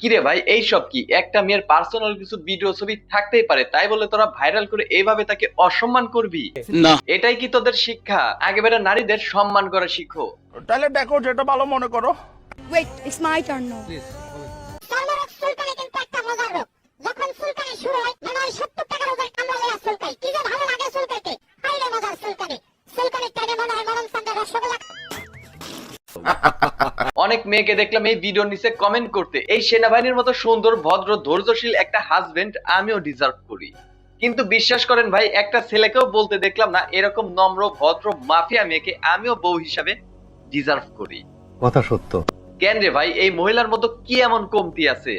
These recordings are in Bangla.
কিরে ভাই এই সব কি? একটা মেয়ের পার্সোনাল কিছু ভিডিও ছবি থাকতেই পারে তাই বলে তোরা ভাইরাল করে এইভাবে তাকে অসম্মান করবি? না। এটাই কি তোদের শিক্ষা? একেবারে নারীদের সম্মান করা শিখো তাহলে দেখো যেটা ভালো মনে করো। Wait, it's my turn now. সর্বরোগ সুলতানে কিন্তু একটা মজার রোগ যখন সুলতানি শুরু হয় মনে হয় সত্তর সুলতাই কি যে ভালো লাগে সুলতাইতে হাইরে মজার সুলতানি। সুলতানের টাইমে মনে হয় মরণ চান্দের রসগোল্লা। অনেক মেয়েকে দেখলাম এই ভিডিওর নিচে কমেন্ট করতে। এই সেনাবাহিনীর মতো সুন্দর ভদ্র ধৈর্যশীল একটা হাজবেন্ড আমিও ডিজার্ভ করি। কিন্তু বিশ্বাস করেন ভাই একটা ছেলেকেও বলতে দেখলাম না এরকম নম্র ভদ্র মাফিয়া মেয়েকে আমিও বউ হিসাবে ডিজার্ভ করি। কথা সত্য। কেন রে ভাই এই মহিলার মতো কি এমন কমতি আছে?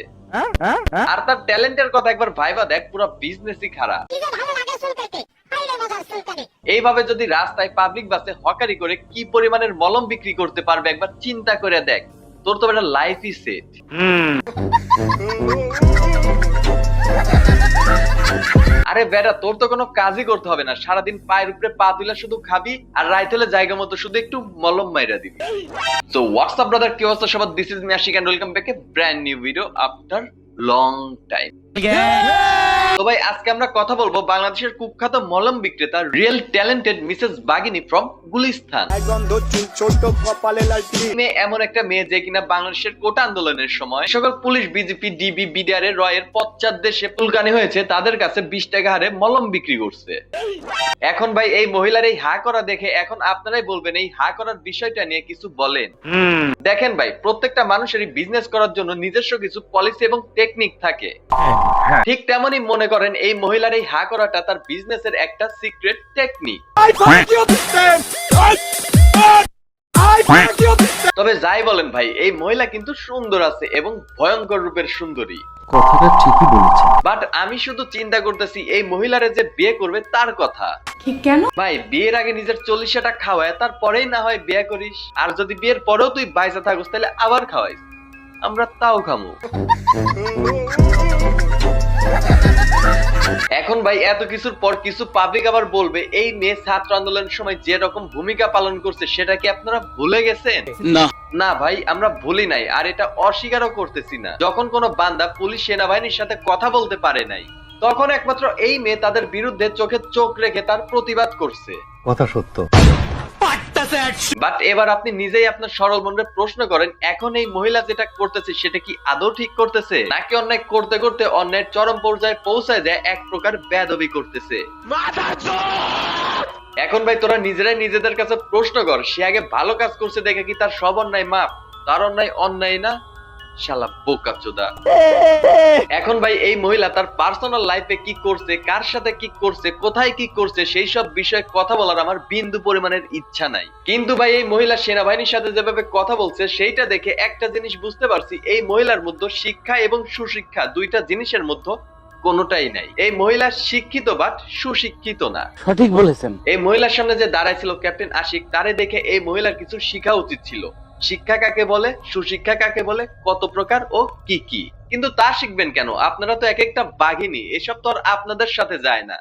আর তার ট্যালেন্টের কথা একবার ভাইবা দেখ পুরো বিজনেসই খারাপ কি যে ভালো লাগে সুলতাইতে হাইরে মজার সুলতানি এইভাবে যদি রাস্তায় পাবলিক বাসে হকারি করে কি পরিমাণের মলম বিক্রি করতে পারবে একবার চিন্তা করে দেখ। তোর তো একটা লাইফই সেট আরে বেটা তোর তো কোনো কাজই করতে হবে না। সারাদিন পায়ের উপরে পা তুলে শুধু খাবি আর রাইত হলে জায়গা মতো শুধু একটু মলম মাইরা দিবি। তো হোয়াটসঅ্যাপ ব্রাদার কি অবস্থা সবার? This is me Ashiq and welcome back a brand new video after long time তো ভাই আজকে আমরা কথা বলব বাংলাদেশের কুখ্যাত মলম বিক্রেতা real talented Mrs Bagini from Gulistan. ছোট কপালে এমন একটা মেয়ে যে কিনা বাংলাদেশের কোটা আন্দোলনের সময় সকল পুলিশ বিজেপি ডিবি বিডিআর এর রয়ের পশ্চাৎ দেশে পুলকানি হয়েছে তাদের কাছে বিশ টাকা হারে মলম বিক্রি করছে। এখন ভাই এই মহিলার এই হা করা দেখে এখন আপনারাই বলবেন এই হা করার বিষয়টা নিয়ে কিছু বলেন। দেখেন ভাই প্রত্যেকটা মানুষেরই বিজনেস করার জন্য নিজস্ব কিছু পলিসি এবং টেকনিক থাকে। ঠিক তেমনই মনে করেন এই মহিলার এই হা করাটা তার বিজনেসের একটা সিক্রেট টেকনিক তবে যাই বলেন ভাই এই মহিলা কিন্তু সুন্দর আছে এবং ভয়ঙ্কর রূপের সুন্দরী। কথাটা ঠিকই বলেছেন। বাট আমি শুধু চিন্তা করতেছি এই মহিলারে যে বিয়ে করবে তার কথা। ঠিক কেন? ভাই বিয়ের আগে নিজের চল্লিশটা খাওয়ায় তারপরেই না হয় বিয়ে করিস। আর যদি বিয়ের পরেও তুই বাইসা থাকিস তাহলে আবার খাওয়াইস। আমরা তাও খামু। এখন ভাই এত কিছুর পর কিছু পাবলিক আবার বলবে এই মেয়ে ছাত্র আন্দোলনের সময় যে রকম ভূমিকা পালন করছে সেটা কি আপনারা ভুলে গেছেন? না। না ভাই আমরা ভুলি নাই আর এটা অস্বীকারও করতেছি না। যখন কোনো বান্দা পুলিশ সেনাবাহিনীর সাথে কথা বলতে পারে নাই তখন একমাত্র এই মেয়ে তাদের বিরুদ্ধে চোখে চোখ রেখে তার প্রতিবাদ করছে। কথা সত্য। বাট এবার আপনি নিজেই আপনার সরল মনে প্রশ্ন করেন এখন এই মহিলা যেটা করতেছে সেটা কি আদৌ ঠিক করতেছে? নাকি অন্যায় করতে করতে চরম পর্যায়ে পৌঁছায় যায় এক প্রকার বেদবি করতেছে? এখন ভাই তোরা নিজেরাই নিজেদের কাছে প্রশ্ন কর সে আগে ভালো কাজ করছে দেখে কি তার সব অন্যায় মাপ তার অন্যায় অন্যায় না? শালা বোকা চোদা। এখন ভাই এই মহিলা তার পার্সোনাল লাইফে কি করছে কার সাথে কি করছে কোথায় কি করছে সেই সব বিষয়ে কথা বলার আমার বিন্দু পরিমাণের ইচ্ছা নাই। কিন্তু ভাই এই মহিলা সেনাবাহিনীর সাথে যেভাবে কথা বলছে সেইটা দেখে একটা জিনিস বুঝতে পারছি এই মহিলার মধ্যে শিক্ষা এবং সুশিক্ষা দুইটা জিনিসের মধ্যে কোনোটাই নাই। এই মহিলা শিক্ষিত বাট সুশিক্ষিত না। সঠিক বলেছেন। এই মহিলার সামনে যে দাঁড়াইছিল ক্যাপ্টেন আশিক তারে দেখে এই মহিলার কিছু শিখা উচিত ছিল। শিক্ষা কাকে বলে? সুশিক্ষা কাকে বলে? কত প্রকার ও কি কি? কিন্তু তা শিখবেন কেন? আপনারা তো এক একটা বাঘিনী এসব তো আর আপনাদের সাথে যায় না।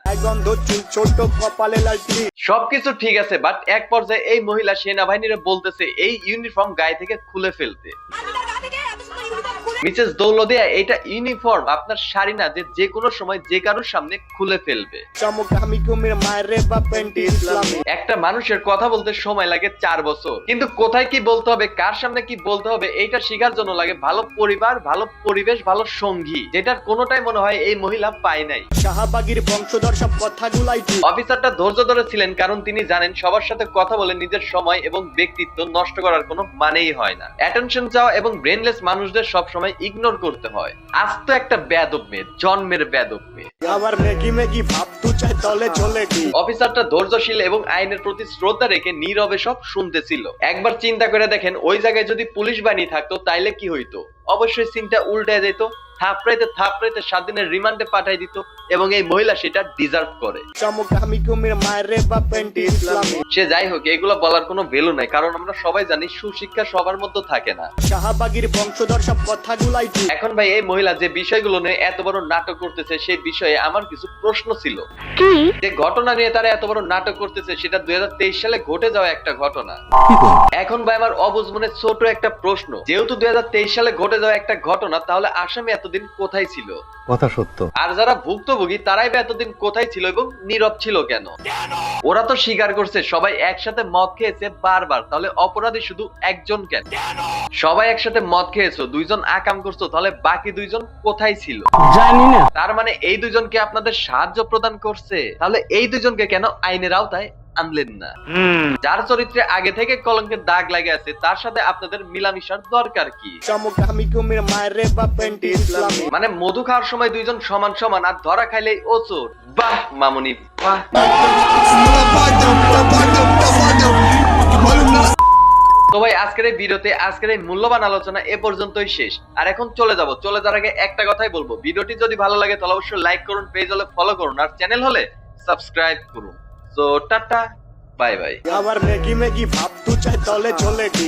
সবকিছু ঠিক আছে বাট এক পর্যায়ে এই মহিলা সেনাবাহিনীরা বলতেছে এই ইউনিফর্ম গায়ে থেকে খুলে ফেলতে। মিসেস দৌলদিয়া এটা ইউনিফর্ম আপনার শাড়ি না যে যে কোনো সময় যে কারোর সামনে খুলে ফেলবে। একটা মানুষের কথা বলতে সময় লাগে চার বছর। কিন্তু কোথায় কি বলতে হবে কার সামনে কি বলতে হবে এইটা শেখার জন্য লাগে ভালো পরিবার ভালো পরিবেশ ভালো সঙ্গী যেটার কোনোটাই মনে হয় এই মহিলা পায় নাই। শাহবাগির বংশধর সব কথাগুলাই অফিসারটা ধৈর্য ধরে ছিলেন কারণ তিনি জানেন সবার সাথে কথা বলে নিজের সময় এবং ব্যক্তিত্ব নষ্ট করার কোনো মানেই হয় না। অ্যাটেনশন চাওয়া এবং ব্রেনলেস মানুষদের সব সময় ইগনোর করতে হয়। আজ তো একটা বেদব মেয়ে জন্মের বেদব মেয়ে। আবার মেগি মেগি ভাব তু চাই তলে চলে কি? অফিসারটা ধৈর্যশীল এবং আইনের প্রতি শ্রদ্ধা রেখে নীরবে সব শুনতেছিল। একবার চিন্তা করে দেখেন ওই জায়গায় যদি পুলিশ বাহিনী থাকতো তাইলে কি হইতো? অবশ্যই সিনটা উল্টে যেত থাপড়াইতে থাপড়াইতে সাত দিনের রিমান্ডে পাঠাই দিত এবং এই মহিলা সেটা ডিজার্ভ করে। সে যাই হোক এগুলো বলার কোনো ভ্যালু নাই কারণ আমরা সবাই জানি সুশিক্ষা সবার মধ্যে থাকে না। শাহবাগির বংশধর সব কথাগুলাই এখন ভাই এই মহিলা যে বিষয়গুলো নিয়ে এত বড় নাটক করতেছে সেই বিষয়ে আমার কিছু প্রশ্ন ছিল। কি? যে ঘটনা নিয়ে তারা এত বড় নাটক করতেছে সেটা দুই হাজার তেইশ সালে ঘটে যাওয়া একটা ঘটনা। এখন ভাই আমার অবুজ মনে ছোট একটা প্রশ্ন। যেহেতু দুই হাজার তেইশ সালে ঘটে যাওয়া একটা ঘটনা তাহলে আসামি এতদিন কোথায় ছিল? কথা সত্য। আর যারা ভুক্তভোগী তারাই বা এতদিন কোথায় ছিল এবং নীরব ছিল কেন? ওরা তো স্বীকার করছে সবাই একসাথে মদ খেয়েছে বারবার। তাহলে অপরাধী শুধু একজন কেন? সবাই একসাথে মদ খেয়েছো দুইজন আকাম করছ তাহলে বাকি দুইজন কোথায় ছিল? জানি না। তার মানে এই দুইজনকে আপনাদের সাহায্য প্রদান করছে? তাহলে এই দুইজনকে কেন আইনের আওতায় আনলেন না। যার চরিত্রে আগে থেকে কলঙ্কের দাগ লাগে আছে তার সাথে আপনাদের মিলামিশার দরকার কি? মানে মধু খাওয়ার সময় দুইজন সমান সমান আর ধরা খাইলে ও চোর বাহ মামুনি। বাহ। তো ভাই আজকের এই ভিডিওতে আজকের এই মূল্যবান আলোচনা এ পর্যন্তই শেষ। আর এখন চলে যাব চলে যাওয়ার আগে একটা কথাই বলব। ভিডিওটি যদি ভালো লাগে তাহলে অবশ্যই লাইক করুন পেজ হলে ফলো করুন আর চ্যানেল হলে সাবস্ক্রাইব করুন। তো টাটা বাই বাই। আবার মেগি মেগি ভাব তু চাই তলে চলে কি?